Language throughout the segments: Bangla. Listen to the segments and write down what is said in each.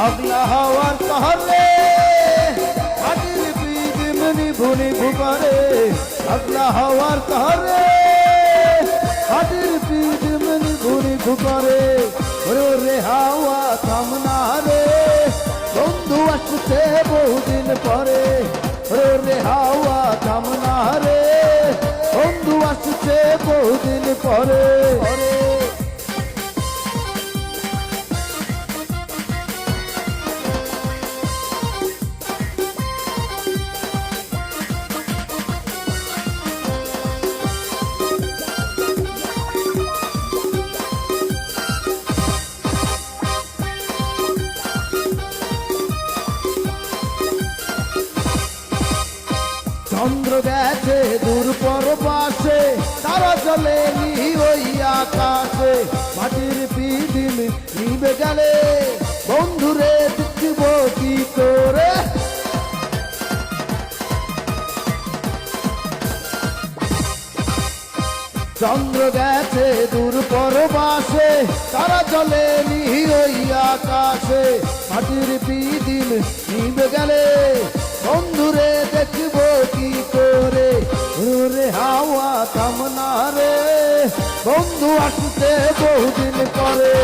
পাগলা হওয়ার তহরে মাটির পিদিমনি ভুনি ভুপারে পাগলা হওয়ার তহরে মাটির পিদিমনি ভুনি ভুপারে ওরে রে হাওয়া থামনা রে, বন্ধু আসছে বহুদিন পরে, ওরে রে হাওয়া থামনা রে, বন্ধু আসছে বহুদিন পরে। চন্দ্র গেছে, দূর পরবাসে তারা চলে ওই আকাশে। মাটির পিদিম নিবে গেলে, বন্ধুরে দেখব কি করে। চন্দ্র গেছে, দূর পরবাসে তারা চলে নি ওই আকাশে। মাটির পিদিম নিবে গেলে বন্ধুরে দেখব কি করে? ওরে হাওয়া থামনা রে। বন্ধু আসতে বহুদিন পরে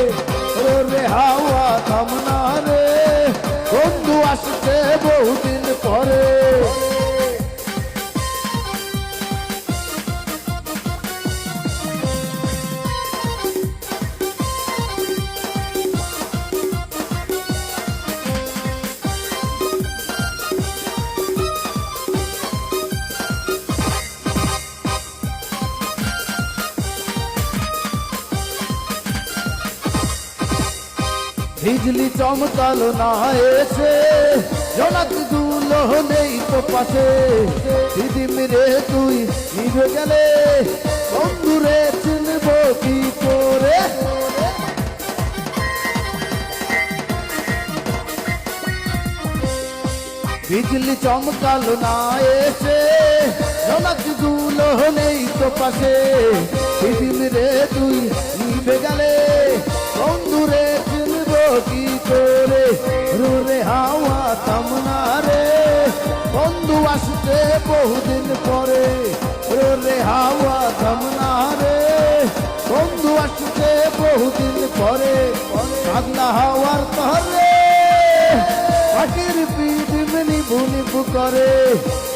বিজলি চমকালো না এসে জনক দুলো নেই তো পাশে। দিদি মেরে তুই নিভে গেলে, বন্ধুরে চিনব কি করে? বিজলি চমকালো না এসে জনক দুলো নেই তো পাশে। দিদি মেরে তুই নিভে গেলে, বন্ধুরে কি করে? রুরে হাওয়া রে বন্ধু আসতে বহুদিন পরে। রুরে হাওয়া রে বন্ধু আসতে বহুদিন পরে। পাগলা হাওয়ার তহরে পাখির পিঠ মিনি করে।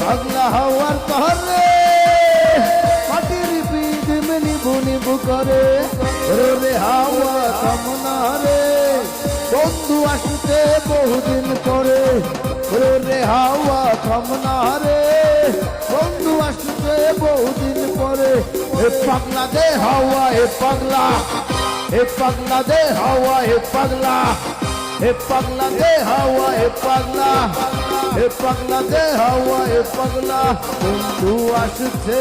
পাগলা হাওয়ার তহরে পাখির পিঠ মিনি ভুনি করে। রে হাওয়া বন্ধু আসতে বহুদিন পরে রে হাওয়া থামনা রে। বন্ধু আসতে বহুদিন পরে, এ পাগলা দে হাওয়া, এ পাগলা। এ পাগলা দে হাওয়া, এ পাগলা। এ পাগলা দে হাওয়া, এ পাগলা। এ পাগলা দে হাওয়া, এ পাগলা। বন্ধু আসছে